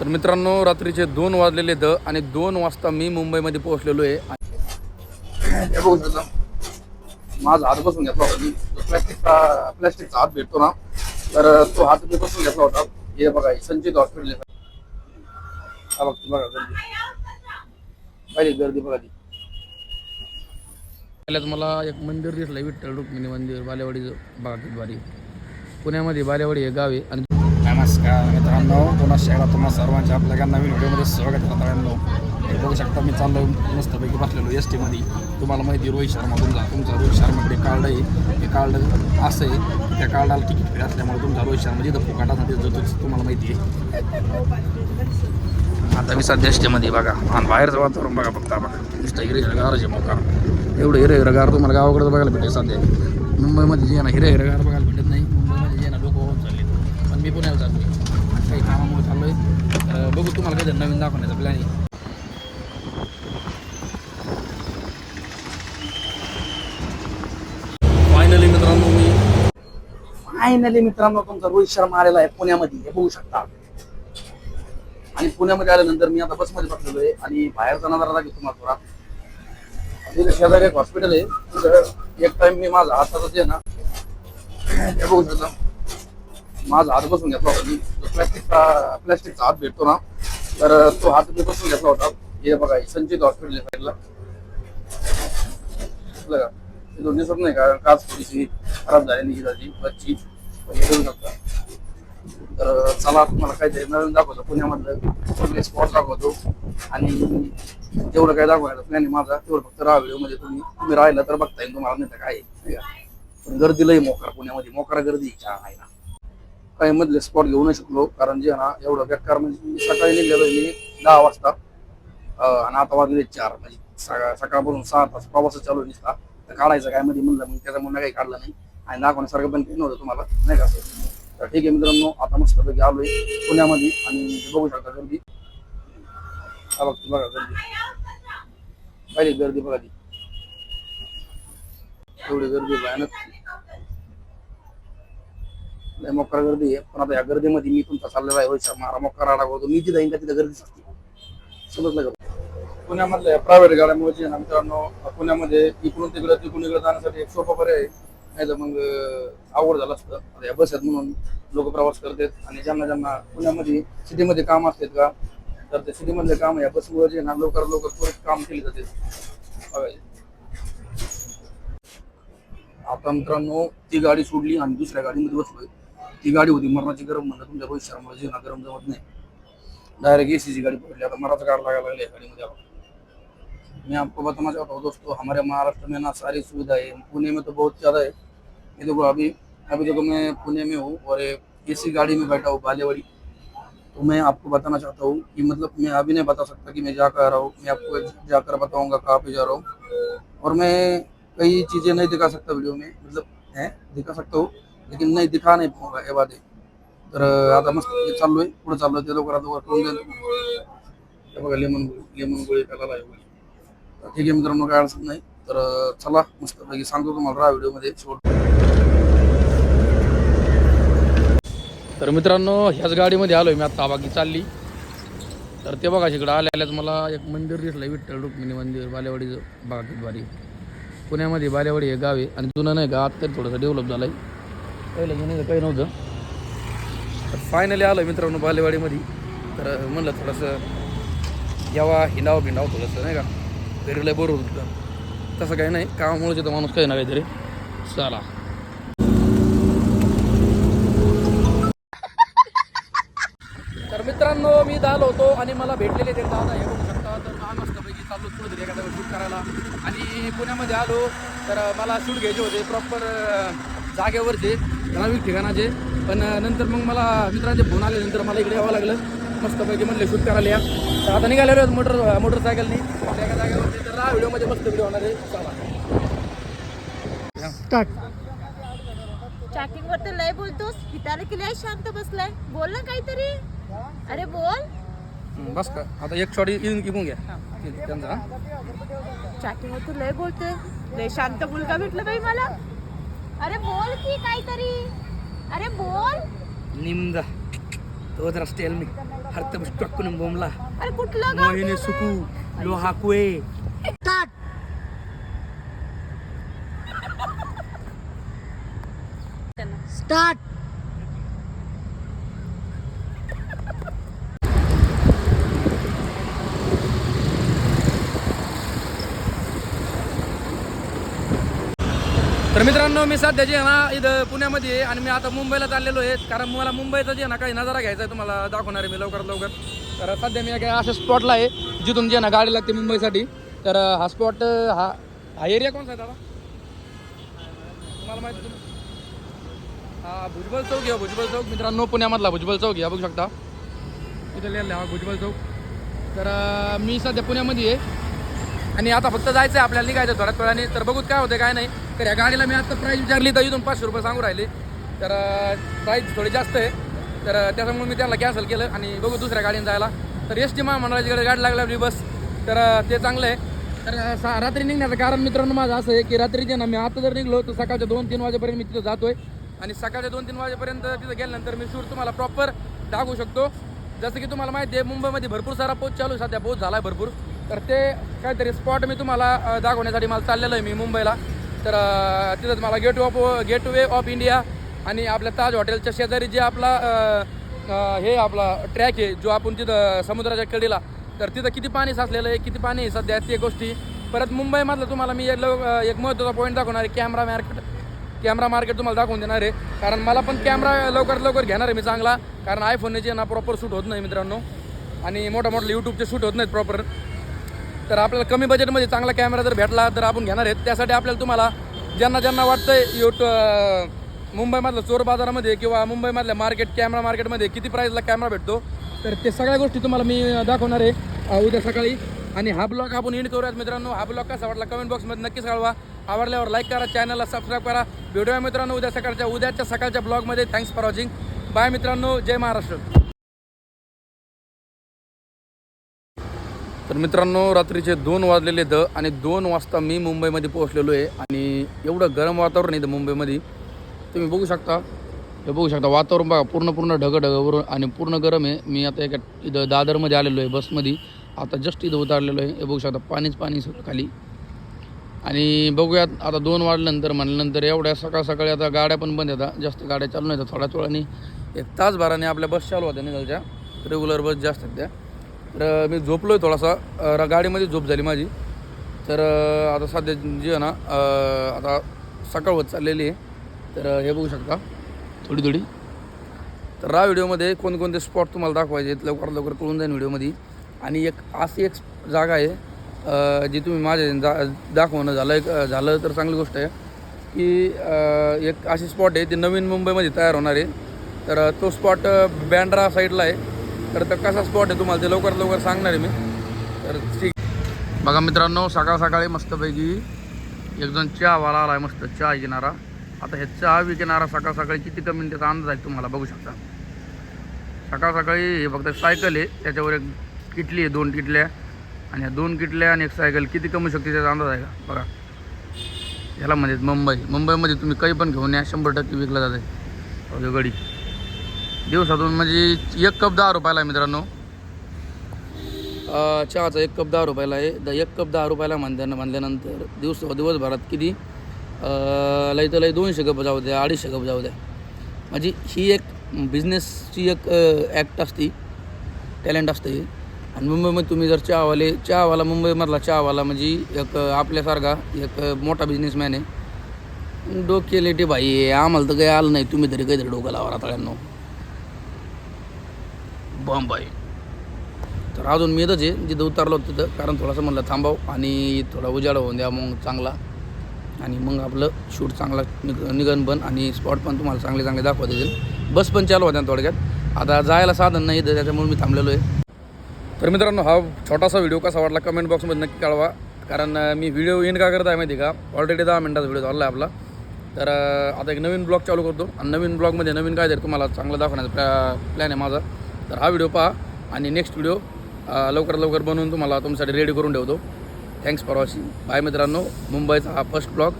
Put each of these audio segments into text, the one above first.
तर मित्रांनो रात्रीचे दोन वाजलेले द आणि दोन वाजता मी मुंबईमध्ये पोहोचलेलो आहे. माझा हात बसून घेतला होता. मी प्लॅस्टिकचा प्लॅस्टिकचा हात भेटतो ना तर तो हात मी बसून घेतला होता. हे बघा संचित हॉस्पिटल बघा गर्दी. गर्दी बघा ती. पहिल्याच मला एक मंदिर दिसलं विठ्ठल रुक्मिणी मंदिर बालेवाडीचं. बघा भारी. पुण्यामध्ये बालेवाडी हे गाव आहे आणि नमस्कार मित्रांनो पुन्हा शहरात तुम्हा सर्वांच्या आपल्या नवीन व्हिडिओमध्ये स्वागत मित्रांनो. हे बघू शकता मी चाललो मस्तपैकी बसलेलो एस टीमध्ये तुम्हाला माहिती आहे रोहित शर्मा तुमचा तुमचा रोहित शर्माकडे कार्ड आहे. हे कार्ड असं आहे त्या कार्डाला तिकीट फिर असल्यामुळे तुमचा रोहित शर्मा जिथं फुकाट असं तिथं जातो तुम्हाला माहिती आहे. आता मी सध्या एस टीमध्ये बघा. आणि बाहेरचं वातावरण बघा फक्त बघा नुसतं हिरे हिरगारच आहे मोका एवढं हिरे हिरगार तुम्हाला गावाकडे बघायला भेटेल सध्या. मुंबईमध्ये जे ना हिरे हिरगार बघा भेटत नाही मुंबईमध्ये जे आहे ना लोक होऊन चालले पण मी पुण्याला चाललो आहे काही कामामुळे चाललो आहे बघू तुम्हाला काहीतरी आहे फायनली मित्रांनो मी फायनली मित्रांनो तुमचा रोहित शर्मा आलेला आहे पुण्यामध्ये. हे बघू शकता. आणि पुण्यामध्ये आल्यानंतर मी आता बसमध्ये बसलेलो आहे आणि बाहेरचा नजारा दाखवतो तुम्हाला थोडा. तिथे शेजारी एक हॉस्पिटल आहे. तिथं एक टाइम मी माझा हाताचा जे आहे ना हे बघू शकता. माझा हात बसून घेतला होता मी. जो प्लॅस्टिकचा प्लॅस्टिकचा हात भेटतो ना. तर तो हात मी बसून घेतला होता. हे बघा संचित हॉस्पिटल आहे साईडला का हे दोन दिवसात नाही का? काच थोडीशी खराब झाली ही त्याची बच्ची शकता. तर चला तुम्हाला काहीतरी नवीन दाखवतो. पुण्यामधलं सगळे स्पॉट दाखवतो. आणि जेवढं काय दाखवायचं प्लॅन आहे माझा तेवढं फक्त राहा व्हिडिओमध्ये तुम्ही तुम्ही राहिला तर बघता येईल तुम्हाला नाही तर काय आहे, पण गर्दी लई मोकार पुण्यामध्ये. मोकरा गर्दी छान आहे ना. काही मधले स्पॉट घेऊ नाही शकलो कारण जे ना एवढं बेकार म्हणजे मी सकाळी निघलेलो मी दहा वाजता आणि आता वाजले चार म्हणजे सकाळ सकाळपासून सहा तास प्रवास चालू आहे तर काढायचं काय मध्ये म्हणलं मग त्याच्यामुळे काही काढलं नाही आणि दाखवण्यासारखं पण काही नव्हतं तुम्हाला नाही का असं? तर ठीक आहे मित्रांनो आता मस्तपैकी आलोय पुण्यामध्ये आणि बघू शकता गर्दी. बघ बघा गर्दी. पहिली गर्दी बघा ती. एवढी गर्दी भयानक. लय मोकार गर्दी आहे. पण आता या गर्दीमध्ये मी तुमचा चाललेला आहे रोहित शर्मा. हा मोकार राडा मी जिथं येईन का तिथं गर्दीच असते समजलं का? पुण्यामधल्या प्रायव्हेट गाड्यामुळे जे ना मित्रांनो पुण्यामध्ये इकडून तिकडं तिकडून इकडे जाण्यासाठी एक सोपा पर्याय नाही तर मग आवड अवघड झालं असतं. आता या बस आहेत म्हणून लोक प्रवास करतात आणि ज्यांना ज्यांना पुण्यामध्ये सिटीमध्ये काम असतात का तर ते सिटीमधले काम या बसमुळे जे ना लवकर लवकर त्वरित काम केले जाते. आता मित्रांनो ती गाडी सोडली आणि दुसऱ्या गाडीमध्ये बसलोय. ती गाडी होती मरणाची गरम म्हणलं तुमच्या रोहित शर्मा जे ना गरम जमत नाही डायरेक्ट एसी ची गाड़ी पकड़ लिया था मरा कार लगा लगा लिया गाड़ी में आपको बताना चाहता हूँ दोस्तों हमारे महाराष्ट्र में ना सारी सुविधा है पुणे में तो बहुत ज़्यादा है ये देखो अभी अभी देखो मैं पुणे में हूँ और एसी गाड़ी में बैठा हूँ बालेवाड़ी तो मैं आपको बताना चाहता हूँ कि मतलब मैं अभी नहीं बता सकता कि मैं जा कर रहा हूँ मैं आपको जाकर बताऊँगा कहाँ पे जा रहा हूँ और मैं कई चीज़ें नहीं दिखा सकता वीडियो में मतलब है दिखा सकता हूँ लेकिन नाही दिखा नाही पाऊंगा ये बात। है तर आता मस्त चाललोय पुढे चाललोय ते लवकरात लवकर करून देईल हे बघा लेमन लेमन गोळी करायला आहे ठीक आहे मित्रांनो काय अडचण नाही. तर चला मस्तपैकी सांगतो तुम्हाला राहा व्हिडिओमध्ये. शेवट. तर मित्रांनो ह्याच गाडीमध्ये आलोय मी आता बाकी चालली. तर ते बघा इकडं आल्या आल्याच मला एक मंदिर दिसलं विठ्ठल रुक्मिणी मंदिर बालेवाडीचं. बघा पुण्यामध्ये बालेवाडी हे गाव आहे आणि जुनं नाही का तरी थोडंसं डेव्हलप झालं आहे पहिलं घेण्याचं काही नव्हतं. तर फायनली आलं मित्रांनो बालेवाडीमध्ये. तर म्हणलं थोडंसं यावा हिंडावं भिंडावं थोडंसं नाही का? घरी लय बरोबर होतं तसं काही नाही कामामुळे तिथं माणूस काही ना काहीतरी. चला. तर मित्रांनो मी दाल होतो आणि मला भेटलेले ते दादा हे बघू शकता. तर काम मस्तपैकी चाललो पुढे तरी एखाद्या शूट करायला. आणि पुण्यामध्ये आलो तर मला शूट घ्यायचे होते प्रॉपर जागेवरचे. ठराविक ठिकाणाचे पण नंतर मग मला मित्रांचे फोन आले. नंतर मला इकडे यावं लागलं. मस्तपैकी म्हणले शूट करायला या तर आता आहेत मोटर मोटरसायकलनी. एका जागेवरती तर व्हिडिओमध्ये मस्त व्हिडिओ होणार आहे. चला. चॅटिंग वर तर लय बोलतोस. हिताला की लय शांत बसलाय. बोल ना काहीतरी. अरे बोल. बस का? आता एक शॉट येऊन किमून घ्या. त्यांचा? चॅटिंग वर तर लय बोलतोय. लय शांत मुलगा भेटला बाई मला. अरे बोल की काहीतरी. अरे बोल. निमदा तो जरा स्टेल मी. हरत टाकून बोंबला. अरे कुठलं गाव मोहिनी? सुकू. लोहा कुळे स्टार्ट तर मित्रांनो मी सध्या जे आहे ना इथं पुण्यामध्ये आहे आणि मी आता मुंबईला चाललेलो आहे. कारण मला मुंबईचा जे ना काही नजारा घ्यायचा आहे तुम्हाला दाखवणार आहे मी लवकरात लवकर. तर सध्या मी एका अशा स्पॉटला आहे जिथून जे ना गाडी लागते मुंबईसाठी. तर हा स्पॉट हा हा एरिया कोणता आहे दादा? तुम्हाला माहिती तुम्ही? हा भुजबल चौक घ्या भुजबल चौक. मित्रांनो पुण्यामधला भुजबल चौक घ्या बघू शकता. इथं लिहिलं आहे हा भुजबल चौक. तर मी सध्या पुण्यामध्ये आहे. आणि आता फक्त जायचं आहे आपल्याला निघायचं थोड्याच वेळाने. तर बघूत काय होतं काय नाही. तर या गाडीला मी आता प्राईस विचारली तर इथून पाचशे रुपये सांगू राहिले. तर प्राईस थोडी जास्त आहे. तर त्याच्यामुळे मी त्याला कॅन्सल केलं आणि बघू दुसऱ्या गाडीने जायला. तर एस टी महामंडळाची गाडी लागली आपली बस. तर ते चांगलं आहे तर सा रात्री निघण्याचं कारण मित्रांनो माझं असं आहे की रात्री जे ना मी आता जर निघलो तर सकाळच्या दोन तीन वाजेपर्यंत मी तिथं जातोय. आणि सकाळच्या दोन तीन वाजेपर्यंत तिथं गेल्यानंतर मी शूर तुम्हाला प्रॉपर दाखवू शकतो. जसं की तुम्हाला माहिती आहे मुंबईमध्ये भरपूर सारा पोच चालू सध्या पोच झाला आहे भरपूर. तर ते काहीतरी स्पॉट मी तुम्हाला दाखवण्यासाठी मला चाललेलं आहे मी मुंबईला. तर तिथंच मला gate of gateway of India आणि आपल्या ताज हॉटेलच्या शेजारी जे आपला हे आपला ट्रॅक आहे जो आपण तिथं समुद्राच्या कडीला तर तिथं किती पाणी साचलेलं आहे किती पाणी आहे सध्या ते गोष्टी. परत मुंबईमधलं तुम्हाला मी एक लव- एक महत्त्वाचा पॉईंट दाखवणार आहे कॅमेरा मार्केट कॅमेरा मार्केट तुम्हाला दाखवून देणार आहे. कारण मला पण कॅमेरा लवकरात लवकर घेणार आहे मी चांगला कारण आयफोनने जे ना प्रॉपर शूट होत नाही मित्रांनो. आणि मोठ्या मोठ्या यूट्यूबचे शूट होत नाहीत प्रॉपर तर आपल्याला कमी बजेटमध्ये चांगला कॅमेरा जर भेटला तर आपण घेणार आहेत. त्यासाठी आपल्याला तुम्हाला ज्यांना ज्यांना वाटतंय युट मुंबईमधलं चोर बाजारामध्ये किंवा मुंबईमधल्या मार्केट कॅमेरा मार्केटमध्ये किती प्राईजला कॅमेरा भेटतो तर ते सगळ्या गोष्टी तुम्हाला मी दाखवणार आहे उद्या सकाळी. आणि हा ब्लॉग आपण एंड करूयात मित्रांनो. हा ब्लॉग कसा वाटला कमेंट बॉक्समध्ये नक्कीच कळवा. आवडल्यावर लाईक करा चॅनलला सबस्क्राईब करा. भेटूया मित्रांनो उद्या सकाळच्या उद्याच्या सकाळच्या ब्लॉगमध्ये थँक्स फॉर वॉचिंग बाय मित्रांनो. जय महाराष्ट्र. तर मित्रांनो रात्रीचे दोन वाजलेले द आणि दोन वाजता मी मुंबईमध्ये पोहोचलेलो आहे. आणि एवढं गरम वातावरण आहे इथं मुंबईमध्ये. तुम्ही बघू शकता. हे बघू शकता वातावरण बघा पूर्ण पूर्ण ढगं आणि पूर्ण गरम आहे. मी आता एका इथं दादरमध्ये आलेलो आहे बसमध्ये. आता जस्ट इथं उतारलेलो आहे. हे बघू शकता पाणीच पाणी सगळं खाली. आणि बघूयात आता दोन वाजल्यानंतर म्हणल्यानंतर एवढ्या सकाळ सकाळी आता गाड्या पण बंद येतात जास्त गाड्या चालू नाही थोड्याच वेळाने एक तासभराने आपल्या बस चालू होत्या निघालच्या. रेग्युलर बस जास्त आहेत त्या. तर मी झोपलो आहे थोडासा गाडीमध्ये झोप झाली माझी. तर आता सध्या जे आहे ना आता सकाळ होत चाललेली आहे. तर हे बघू शकता. थोडी थोडी. तर या व्हिडिओमध्ये कोणकोणते स्पॉट तुम्हाला दाखवायचे आहेत लवकरात लवकर कळून जाईल व्हिडिओमध्ये. आणि एक अशी एक जागा आहे जी तुम्ही माझे जा दाखवणं झालं एक झालं तर चांगली गोष्ट आहे. की एक अशी स्पॉट आहे ती नवीन मुंबईमध्ये तयार होणार आहे. तर तो स्पॉट बँड्रा साईडला आहे. तर तर कसा स्पॉट आहे तुम्हाला? ते लवकरात लवकर सांगणार आहे मी. तर ठीक. बघा मित्रांनो सकाळ सकाळी मस्तपैकी एक जण चहावाला आला आहे मस्त चहा घेणारा. आता हे चहा विकणारा सकाळ सकाळी किती कमी त्याचा अंदाज आहे तुम्हाला बघू शकता. सकाळ सकाळी हे फक्त सायकल आहे त्याच्यावर एक किटली आहे दोन किटल्या. आणि ह्या दोन किटल्या आणि एक सायकल किती कमी शकते त्याचा अंदाज आहे का? बघा. याला म्हणजे मुंबई. मुंबईमध्ये तुम्ही काही पण घेऊन या शंभर टक्के विकला जाते. गडी दिवसातून म्हणजे एक कप दहा रुपयाला आहे मित्रांनो. चहाचा एक कप दहा रुपयाला आहे. द एक कप दहा रुपयाला म्हणल्या म्हणल्यानंतर दिवस दिवसभरात किती? लई तर लई दोनशे कप जाऊ द्या अडीचशे कप जाऊ द्या. म्हणजे ही एक बिझनेसची एक ॲक्ट असते टॅलेंट असते. आणि मुंबईमध्ये तुम्ही जर चहावाले चहावाला मुंबईमधला चहावाला म्हणजे एक आपल्यासारखा एक मोठा बिझनेसमॅन आहे. डोकेलेटी भाई आहे. आम्हाला तर काही आलं नाही. तुम्ही तरी काहीतरी डोकं लावा रातळ्यांनो. बॉम्बाई तर अजून मी इथंच आहे जिथं उतरलो तिथं कारण थोडंसं म्हणलं थांबाव आणि थोडा उजाड होऊन द्या मग चांगला. आणि मग आपलं शूट चांगला निघ निघन पण आणि स्पॉट पण तुम्हाला चांगले चांगले दाखवता येतील. बस पण चालू होत्या थोडक्यात. आता जायला साधन नाही इथं त्याच्यामुळे मी थांबलेलो आहे. तर मित्रांनो हा छोटासा व्हिडिओ कसा वाटला कमेंट बॉक्समध्ये नक्की कळवा. कारण मी व्हिडिओ इन का करत आहे माहिती आहे का? ऑलरेडी दहा मिनटाचा व्हिडिओ झाला आहे आपला. तर आता एक नवीन ब्लॉग चालू करतो. आणि नवीन ब्लॉगमध्ये नवीन काय तरी तुम्हाला चांगलं दाखवण्याचा प्लॅ प्लॅन आहे माझा. तर हा व्हिडिओ पहा आणि नेक्स्ट व्हिडिओ लवकरात लवकर बनवून तुम्हाला तुमच्यासाठी रेडी करून ठेवतो. थँक्स फॉर वॉचिंग बाय मित्रांनो. मुंबईचा हा फर्स्ट ब्लॉग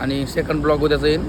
आणि सेकंड ब्लॉग उद्याचा येईल.